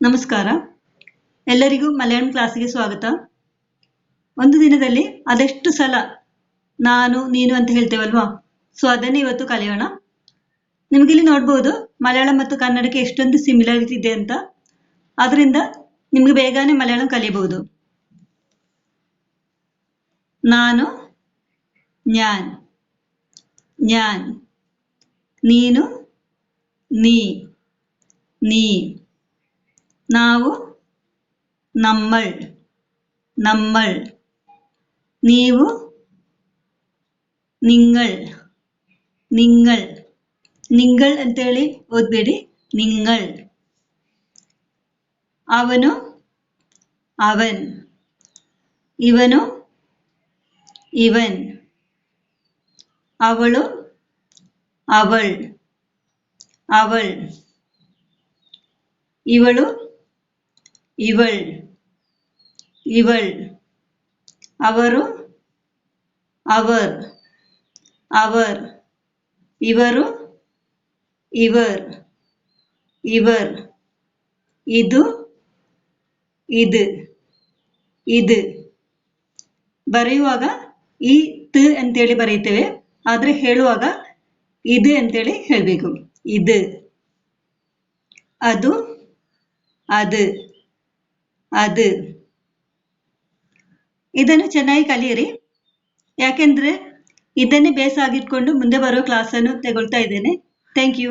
ನಮಸ್ಕಾರ. ಎಲ್ಲರಿಗೂ ಮಲಯಾಳಂ ಕ್ಲಾಸಿಗೆ ಸ್ವಾಗತ. ಒಂದು ದಿನದಲ್ಲಿ ಅದೆಷ್ಟು ಸಲ ನಾನು, ನೀನು ಅಂತ ಹೇಳ್ತೇವಲ್ವಾ? ಸೊ ಅದನ್ನೇ ಇವತ್ತು ಕಲಿಯೋಣ. ನಿಮಗಿಲ್ಲಿ ನೋಡ್ಬೋದು, ಮಲಯಾಳಂ ಮತ್ತು ಕನ್ನಡಕ್ಕೆ ಎಷ್ಟೊಂದು ಸಿಮಿಲಾರಿಟಿ ಇದೆ ಅಂತ. ಅದರಿಂದ ನಿಮಗೆ ಬೇಗನೆ ಮಲಯಾಳಂ ಕಲಿಬಹುದು ನಾನು ಜ್ಞಾನ್ ನ್ಯಾನ್, ನೀನು, ನೀ ನೀ. ನಾವು നമ്മൾ നമ്മൾ ನೀವು നിങ്ങൾ നിങ്ങൾ നിങ്ങൾ ಅಂತೇಳಿ ಓದ್ಬೇಡಿ നിങ്ങൾ ಅವನು ಅವನ್ ಇವನು ಇವನ್ ಅವಳು ಅವಳ್ ಅವಳ್ ಇವಳು ಇವಳ್ ಇವಳ್ ಅವರು ಅವರ್ ಅವರ್ ಇವರು ಇವರ್ ಇವರ್ ಇದು ಇದು ಇದು ಬರೆಯುವಾಗ ಈ ತ್ ಅಂತೇಳಿ ಬರೀತೇವೆ ಆದ್ರೆ ಹೇಳುವಾಗ ಇದು ಅಂತೇಳಿ ಹೇಳಬೇಕು ಇದು ಅದು ಅದು ಅದು. ಇದನ್ನು ಚೆನ್ನಾಗಿ ಕಲಿಯಿರಿ. ಯಾಕೆಂದ್ರೆ ಇದನ್ನೇ ಬೇಸ್ ಆಗಿಟ್ಕೊಂಡು ಮುಂದೆ ಬರೋ ಕ್ಲಾಸನ್ನು ತಗೊಳ್ತಾ ಇದ್ದೇನೆ. Thank you